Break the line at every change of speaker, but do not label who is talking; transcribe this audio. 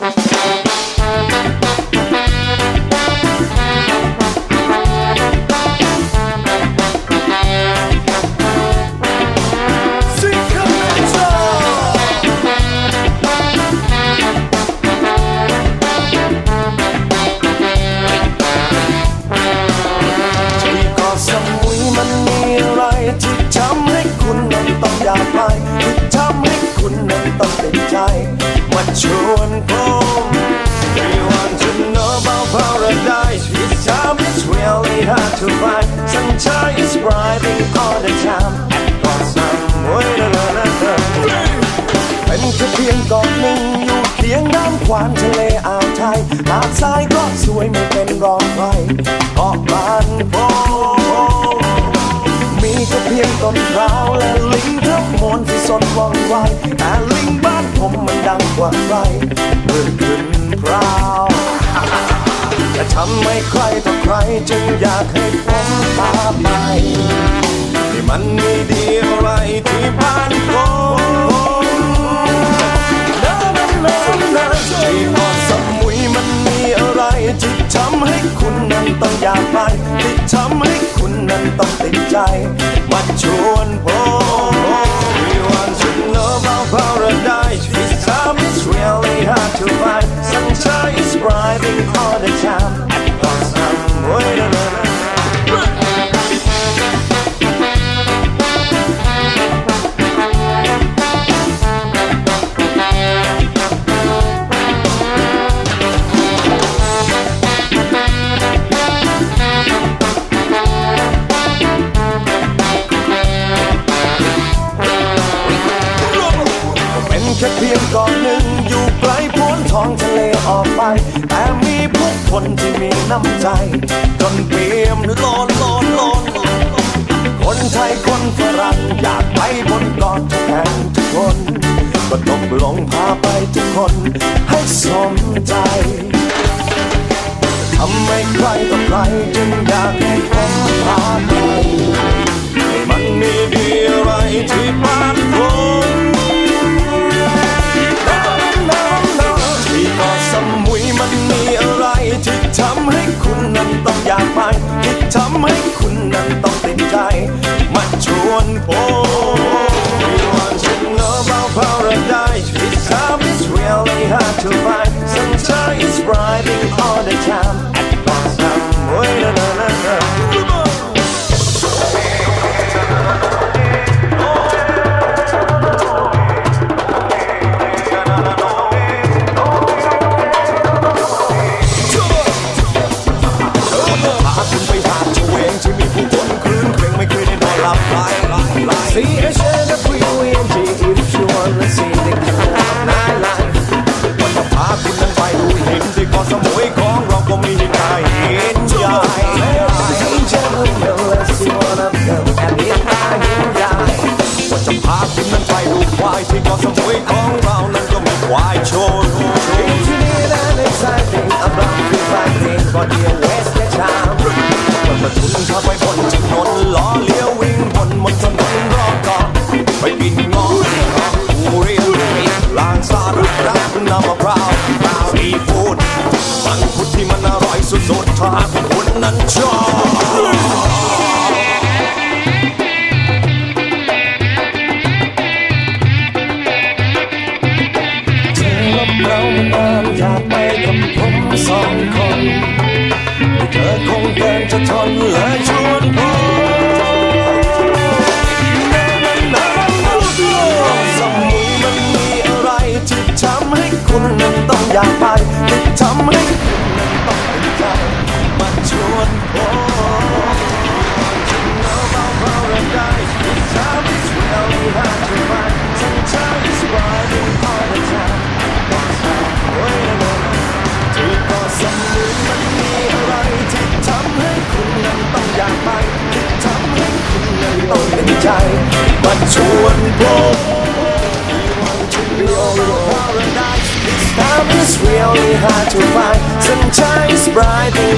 ที่ ชวนผม We want to know about paradise This time it's really hard to find Sunshine is brighting all the time At got some way na na na na เป็นแค่เพียงเกาะหนึ่งอยู่เคียงน้ำขวานทะเลอ่าวไทยหาดทรายก็สวยไม่เป็นรองใครเกาะบ้านผม พียงต้นพร้าวและลิงทั้งมวลที่สนว่องไวแต่ลิงบ้านผมมันดังกว่าใครเมื่อขึ้นพร้าวแต่ทำไม่ใครต่อใครจึงอยากให้ผมพาไปที่มันไม่ดีอะไรที่บ้านผม ต้องอยากไปที่ทำให้คุณนั้นต้องติดใจ มาชวนผม กาะหนึ่งอยู่ไกลพ้นท้องทะเลออกไป แต่มีผู้คนที่มีน้ำใจ จนเปี่ยมล้นล้นล้นคนไทยคนฝรั่งอยากไปบนเกาะทุกแห่งทุกคนก็ตกลงพาไปทุกคนให้สมใจทำให้ใครต่อใครจึงอยาก มาชวนผม We want to know about paradise This time it's really hard to find Sunshine is brighting all the time าจะพาคุณนั้นไปดูควายที่เกาะสมุยของเรานั้นก็มีควายโชว์โชว์ It's neat and exciting about to fighting for the West Town มันมาทุนพาไปบนถนนล้อเลี้ยววิ่งบนบนถนนรอบเกาะไปกินงอผู้เรียนลางซารุรักน้ำมะพร้าวซีฟู้ดมันพุดที่มันอร่อยสุดๆถ้าคุณนั้นชอบ จะทนและชวนผม ต้องเป็นใจมาชวนผม We want to know your paradise This time it's really hard to find Sunshine is brighting